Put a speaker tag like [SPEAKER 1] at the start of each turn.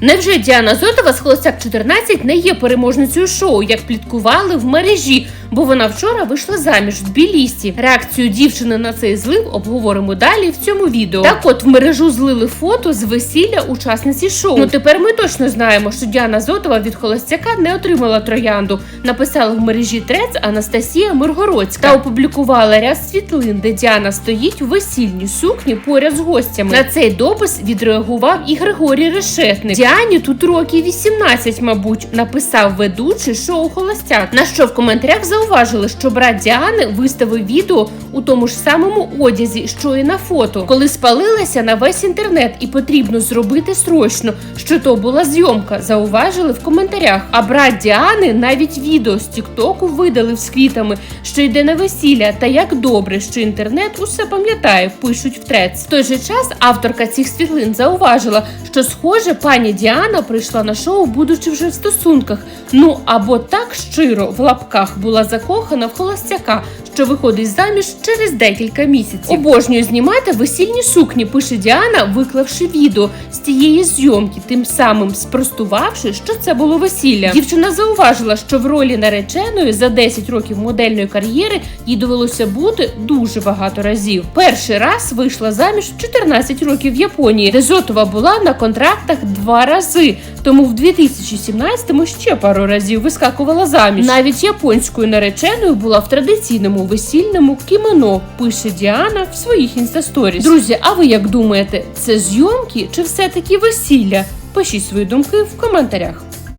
[SPEAKER 1] Невже Діана Зотова з Холостяк 14 не є переможницею шоу, як пліткували в мережі? Бо вона вчора вийшла заміж в Тбілісі. Реакцію дівчини на цей злив обговоримо далі в цьому відео. Так от в мережу злили фото з весілля учасниці шоу. Ну тепер ми точно знаємо, що Діана Зотова від Холостяка не отримала троянду. Написала в мережі Трец Анастасія Миргородська та опублікувала ряд світлин, де Діана стоїть у весільній сукні поряд з гостями. На цей допис відреагував і Григорій Решетник. Діані тут років 18, мабуть, написав ведучий шоу Холостяк. На що в коментарях зауважили, що брат Діани виставив відео у тому ж самому одязі, що і на фото, коли спалилася на весь інтернет, і потрібно зробити срочно, що то була зйомка. Зауважили в коментарях. А брат Діани навіть відео з Тіктоку видалив з квітами, що йде на весілля. Та як добре, що інтернет усе пам'ятає, пишуть в трец. В той же час авторка цих світлин зауважила, що схоже, пані Діана прийшла на шоу, будучи вже в стосунках. Ну або так щиро в лапках була закохана в холостяка, що виходить заміж через декілька місяців. Обожнюю знімати весільні сукні, пише Діана, виклавши відео з тієї зйомки, тим самим спростувавши, що це було весілля. Дівчина зауважила, що в ролі нареченої за 10 років модельної кар'єри їй довелося бути дуже багато разів. Перший раз вийшла заміж в 14 років в Японії, де Зотова була на контрактах два рази. Тому в 2017-му ще пару разів вискакувала заміж. Навіть японською нареченою була в традиційному весільному кімоно, пише Діана в своїх інстасторіс. Друзі, а ви як думаєте, це зйомки чи все-таки весілля? Пишіть свої думки в коментарях.